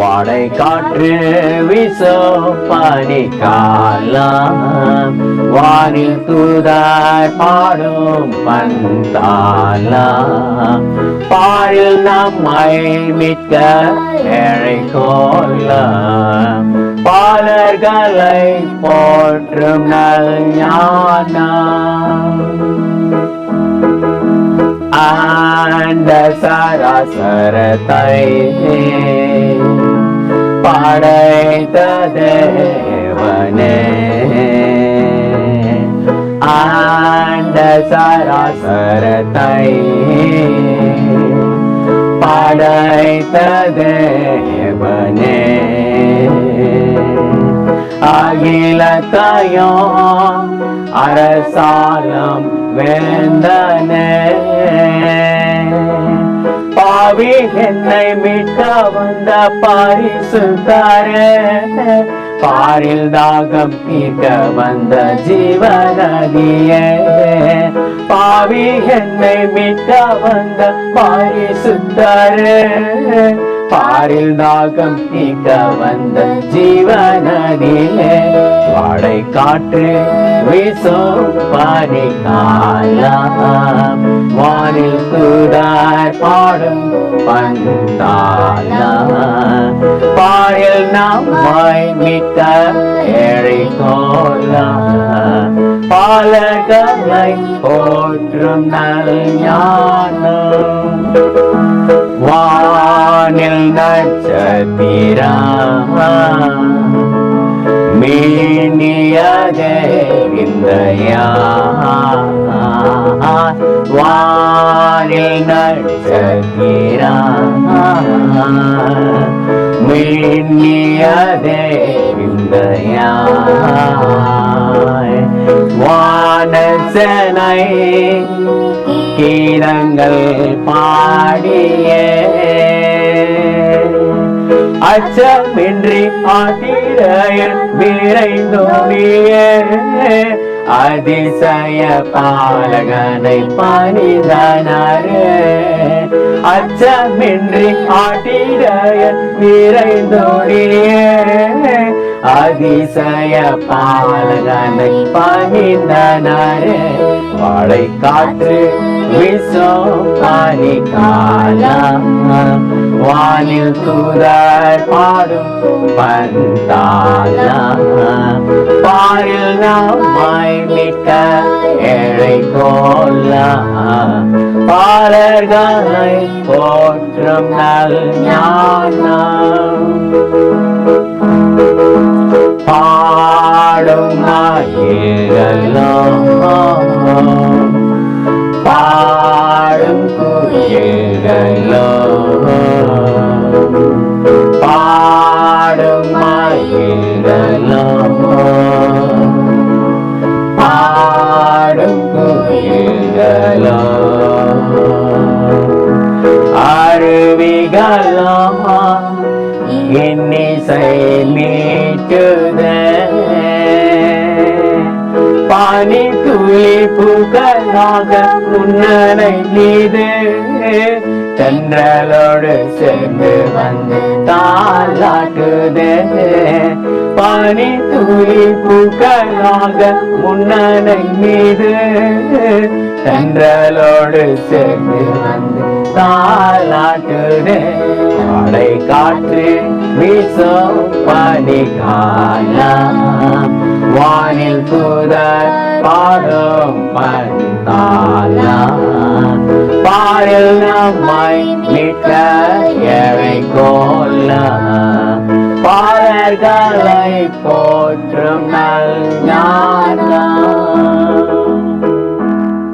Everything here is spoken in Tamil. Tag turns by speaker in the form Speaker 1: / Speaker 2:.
Speaker 1: வாடை காற்று வீசும் பனி காலம் வானில் தூதார் பாடும் பந்தாலாம். பாரில் நம்மை மிக்க ஏழை கொல்லாம் பாலர்களை போற்றும் நல் ஞானம். ஆண்ட சராசரத்தை படைத்த தேவனே ஆண்ட சராசரத்தை படைத்த தேவனே அகிலத்தையோ அரசாலம் வேந்தனே. பாவி என்னை மீட்க வந்த பரிசுத்தாரே. பாரில் தாகம் தீர்க்க வந்த ஜீவநதியே. பாவி என்னை மீட்க வந்த பரிசுத்தாரே. பாரில் தாகம் நீக்க வந்த ஜீவநதியே வாடை காற்று வீசும் பனி காலம் வானில் தூதார் பாடும் பந்தாலம் பாரில் நம்மை மிக்க ஏழை கோலம். பாலகனை போற்றும் நல் ஞானம். வானில் நட்சத்திரம்? மீனியதே இந்த வானில் நட்சத்திரம்? மீனியதே இந்த வானசனை கீதங்கள் பாடியே அச்சமின்றி ஆட்டிரையர் விரைந்தோடியே அதிசய பாலகனை பணிதனரே. அச்சமின்றி ஆட்டிரையர் விரைந்தோடியே அதிசய பாலகனை பணிந்தனரே வாழை காற்று விசோ பனி காலம் வானில் தூதர் பாடும் பந்தாலம் பாரில் நம்மை மிக்க ஏழை கோலா பாலர்களை போற்றும் நல் ஞானம். மகிழலோ பாடும் குயிலோ இன்னிசை மீட்டுதே பானி துளி பூக்களாக முன்னரை மீது தென்றலோடு சென்று வந்து தாளாட்டுதே. பானி துளி பூக்களாக முன்னரை மீது. தென்றலோடு சேர்ந்து வந்து தாளாட்டுதே. மழை காற்று வீசோ பனி காலம் வானில் தூதர் பாடும் பந்தாலம் பாடல் நம்மை மீட்க எவை கோல அடியார்களை போற்றும் நல் ஞானம்.